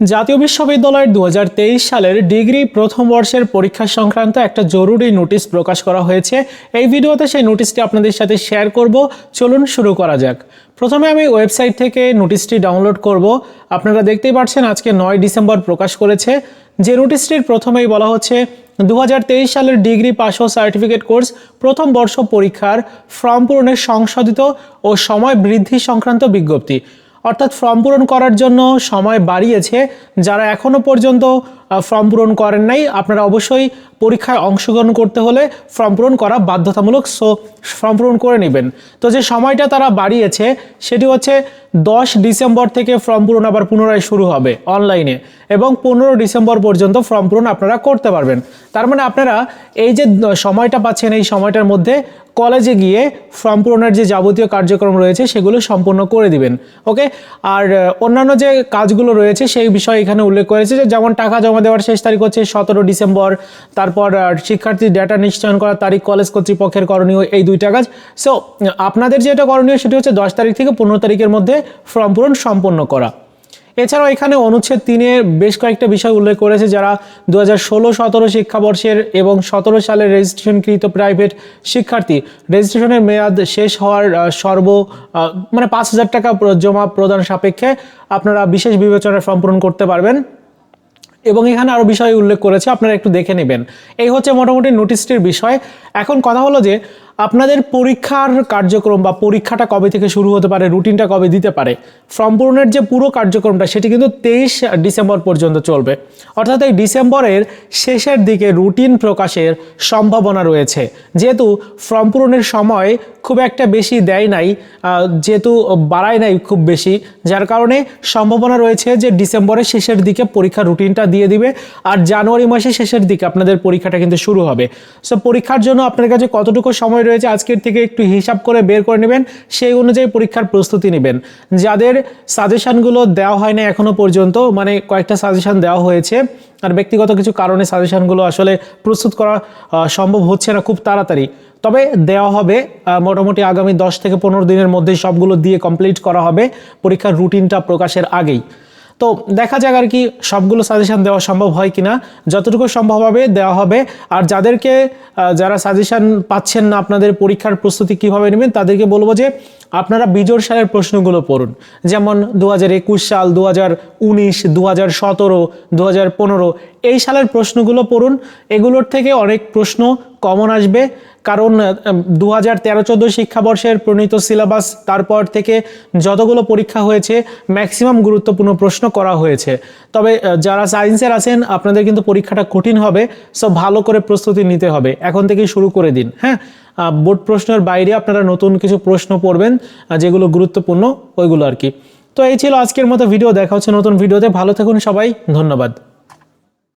জাতীয় বিশ্ববিদ্যালয়ের দু হাজার তেইশ সালের ডিগ্রি প্রথম বর্ষের পরীক্ষা সংক্রান্ত একটা জরুরি নোটিশ প্রকাশ করা হয়েছে। এই ভিডিওতে সেই নোটিশটি আপনাদের সাথে শেয়ার করব। চলুন শুরু করা যাক। প্রথমে আমি ওয়েবসাইট থেকে নোটিশটি ডাউনলোড করব। আপনারা দেখতেই পাচ্ছেন আজকে নয় ডিসেম্বর প্রকাশ করেছে। যে নোটিশটির প্রথমেই বলা হচ্ছে দু হাজার তেইশ সালের ডিগ্রি পাস ও সার্টিফিকেট কোর্স প্রথম বর্ষ পরীক্ষার ফর্ম পূরণের সংশোধিত ও সময় বৃদ্ধি সংক্রান্ত বিজ্ঞপ্তি। অর্থাৎ ফর্ম পূরণ করার জন্য সময় বাড়িয়েছে, যারা এখনও পর্যন্ত ফর্ম পূরণ করেন নাই, আপনারা অবশ্যই পরীক্ষায় অংশগ্রহণ করতে হলে ফর্ম পূরণ করা বাধ্যতামূলক সো ফর্ম পূরণ করে নেবেন। তো যে সময়টা তারা বাড়িয়েছে, সেটি হচ্ছে দশ ডিসেম্বর থেকে ফর্ম পূরণ আবার পুনরায় শুরু হবে অনলাইনে এবং পনেরো ডিসেম্বর পর্যন্ত ফর্ম পূরণ আপনারা করতে পারবেন। তার মানে আপনারা এই যে সময়টা পাচ্ছেন এই সময়টার মধ্যে কলেজে গিয়ে ফর্ম পূরণের যে যাবতীয় কার্যক্রম রয়েছে, সেগুলো সম্পূর্ণ করে দিবেন, ওকে? আর অন্যান্য যে কাজগুলো রয়েছে, সেই বিষয়ে এখানে উল্লেখ করেছে যেমন টাকা জমা দেওয়ার শেষ তারিখ হচ্ছে সতেরো ডিসেম্বর তারপর শিক্ষার্থীর ডেটা নিশ্চয়ন করার তারিখ কলেজ কর্তৃপক্ষের করণীয় এই দুইটা কাজ। সো আপনাদের যেটা করণীয় সেটি হচ্ছে দশ তারিখ থেকে পনেরো তারিখের মধ্যে ফর্ম পূরণ সম্পন্ন করা। এছাড়াও এখানে অনুচ্ছেদ তিনে বেশ কয়েকটা বিষয় উল্লেখ করেছে যারা দু হাজার ষোলো, সতেরো শিক্ষাবর্ষের এবং সতেরো সালের রেজিস্ট্রেশনকৃত প্রাইভেট শিক্ষার্থী। রেজিস্ট্রেশনের মেয়াদ শেষ হওয়ার সর্ব মানে পাঁচ হাজার টাকা জমা প্রদান সাপেক্ষে আপনারা বিশেষ বিবেচনার ফর্ম পূরণ করতে পারবেন। এবং এখানে আরও বিষয় উল্লেখ করেছে, আপনারা একটু দেখে নেবেন। এই হচ্ছে মোটামুটি নোটিশটির বিষয়। এখন কথা হলো যে আপনাদের পরীক্ষার কার্যক্রম বা পরীক্ষাটা কবে থেকে শুরু হতে পারে, রুটিনটা কবে দিতে পারে ফর্ম পূরণের যে পুরো কার্যক্রমটা সেটি কিন্তু তেইশ ডিসেম্বর পর্যন্ত চলবে। অর্থাৎ এই ডিসেম্বরের শেষের দিকে রুটিন প্রকাশের সম্ভাবনা রয়েছে। যেহেতু ফর্ম পূরণের সময় খুব একটা বেশি দেয় নাই যেহেতু বাড়ায় নাই খুব বেশি, যার কারণে সম্ভাবনা রয়েছে যে ডিসেম্বরের শেষের দিকে পরীক্ষার রুটিনটা দিয়ে দিবে আর জানুয়ারি মাসের শেষের দিকে আপনাদের পরীক্ষাটা কিন্তু শুরু হবে। সো পরীক্ষার জন্য আপনার কাছে কতটুকু সময় রয়েছে, আজকের থেকে একটু হিসাব করে বের করে নেবেন। সেই অনুযায়ী পরীক্ষার প্রস্তুতি নেবেন। যাদের সাজেশনগুলো দেওয়া হয় না এখনও পর্যন্ত মানে কয়েকটা সাজেশন দেওয়া হয়েছে, আর ব্যক্তিগত কিছু কারণে সাজেশনগুলো আসলে প্রস্তুত করা সম্ভব হচ্ছে না খুব তাড়াতাড়ি। তবে দেওয়া হবে মোটামুটি আগামী দশ থেকে পনেরো দিনের মধ্যে সবগুলো দিয়ে কমপ্লিট করা হবে। পরীক্ষার রুটিনটা প্রকাশের আগেই। তো দেখা যাক আর কি সবগুলো সাজেশান দেওয়া সম্ভব হয় কিনা। যতটুকু সম্ভব হবে, দেওয়া হবে। আর যাদেরকে যারা সাজেশান পাচ্ছেন না আপনাদের পরীক্ষার প্রস্তুতি কীভাবে নেবেন, তাদেরকে বলব যে আপনারা বিজোড় সালের প্রশ্নগুলো পড়ুন। যেমন দু হাজার একুশ সাল দু হাজার উনিশ দু হাজার সতেরো দু হাজার পনেরো, এই সালের প্রশ্নগুলো পড়ুন। এগুলোর থেকে অনেক প্রশ্ন কমন আসবে। কারণ দু হাজার তেরো চোদ্দ শিক্ষাবর্ষের প্রণীত সিলেবাস, তারপর থেকে যতগুলো পরীক্ষা হয়েছে, ম্যাক্সিমাম গুরুত্বপূর্ণ প্রশ্ন করা হয়েছে। তবে যারা সায়েন্সের আছেন, আপনাদের কিন্তু পরীক্ষাটা কঠিন হবে, সো ভালো করে প্রস্তুতি নিতে হবে। এখন থেকেই শুরু করে দিন হ্যাঁ? বোর্ড প্রশ্নের বাইরে আপনারা নতুন কিছু প্রশ্ন পড়বেন যেগুলো গুরুত্বপূর্ণ, ওইগুলো আর কি। তো এই ছিল আজকের মতো ভিডিও, দেখা হচ্ছে নতুন ভিডিওতে। ভালো থাকুন সবাই, ধন্যবাদ।